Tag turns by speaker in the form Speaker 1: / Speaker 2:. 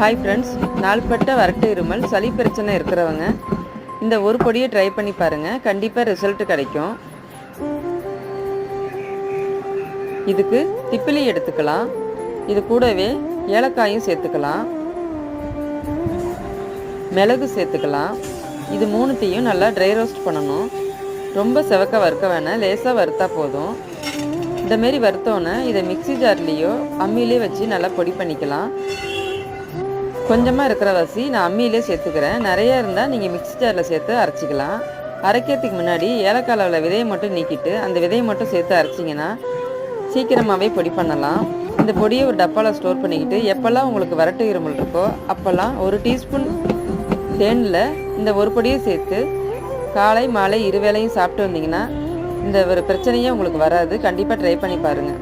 Speaker 1: Hi friends நாள்பட்ட வறட்டு இருமல் சளி பிரச்சனை இருக்கிறவங்க இந்த ஒரு பொடியை ட்ரை பண்ணி பாருங்கள் கண்டிப்பாக ரிசல்ட் கிடைக்கும். இதுக்கு திப்பிலி எடுத்துக்கலாம். இது கூடவே ஏலக்காயும் சேர்த்துக்கலாம். மிளகு சேர்த்துக்கலாம். இது மூணுத்தையும் நல்லா ட்ரை ரோஸ்ட் பண்ணணும். ரொம்ப செவக்க வறுக்க வேணாம் லேசாக வறுத்தா போதும். இந்த மாரி வறுத்தோன்னே இதை மிக்ஸி ஜார்லேயோ அம்மிலேயே வச்சு நல்லா பொடி பண்ணிக்கலாம். கொஞ்சமாக இருக்கிற வசி நான் அம்மியிலே சேர்த்துக்கிறேன். நிறைய இருந்தால் நீங்கள் மிக்ஸி ஜாரில் சேர்த்து அரைச்சிக்கலாம். அரைக்கிறதுக்கு முன்னாடி ஏலக்காயில் விதையை மட்டும் நீக்கிட்டு அந்த விதையை மட்டும் சேர்த்து அரைச்சிங்கன்னா சீக்கிரமாகவே பொடி பண்ணலாம். இந்த பொடியை ஒரு டப்பாவில் ஸ்டோர் பண்ணிக்கிட்டு எப்போல்லாம் உங்களுக்கு வரட்டு இருமல் இருக்கோ அப்போல்லாம் ஒரு டீஸ்பூன் தேனில் இந்த ஒரு பொடியை சேர்த்து காலை மாலை இருவேளையும் சாப்பிட்டு வந்தீங்கன்னா இந்த ஒரு பிரச்சனையே உங்களுக்கு வராது. கண்டிப்பாக ட்ரை பண்ணி பாருங்கள்